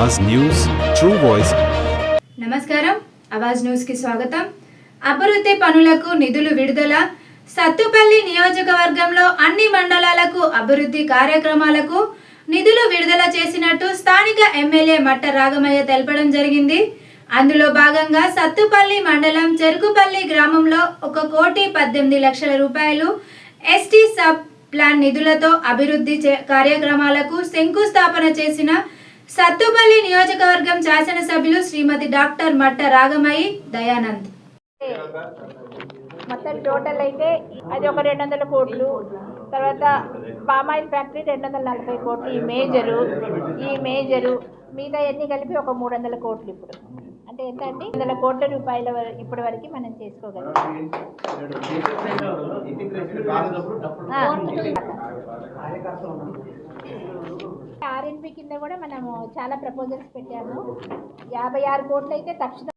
అవాజ్ news true voice నమస్కారం. అవాజ్ న్యూస్కి స్వాగతం. అభివృద్ధి పనులకు నిధులు విడుదల సత్తుపల్లి నియోజకవర్గంలో అన్ని మండలాలకు అభివృద్ధి కార్యక్రమాలకు నిధులు విడుదల చేసినట్టు స్థానిక ఎమ్మెల్యే మట్ట రాగమయ్య తెలపడం జరిగింది. అందులో భాగంగా సత్తుపల్లి మండలం చెరుకుపల్లి గ్రామంలో ఒక కోటి పద్దెనిమిది లక్షల రూపాయలు ఎస్టీ సబ్ ప్లాన్ నిధులతో అభివృద్ధి కార్యక్రమాలకు శంకుస్థాపన చేసిన సత్తుపల్లి నియోజకవర్గం శాసనసభ్యులు శ్రీమతి డాక్టర్ మట్ట రాగమయి దయానంద్. మొత్తం టోటల్ అయితే అది ఒక రెండు వందల కోట్లు. తర్వాత పామాయిల్ ఫ్యాక్టరీ రెండు వందల నలభై కోట్లు ఈ మేజరు. ఈ మేజరు మిగతా అన్ని కలిపి ఒక మూడు వందల కోట్లు ఇప్పుడు. అంటే ఎంత అండి? వందల కోట్ల రూపాయల ఇప్పటి వరకు మనం చేసుకోగలం. ఆర్ఎన్పి కింద కూడా మనము చాలా ప్రపోజల్స్ పెట్టాము. యాభై ఆరు కోట్లు అయితే తక్షణ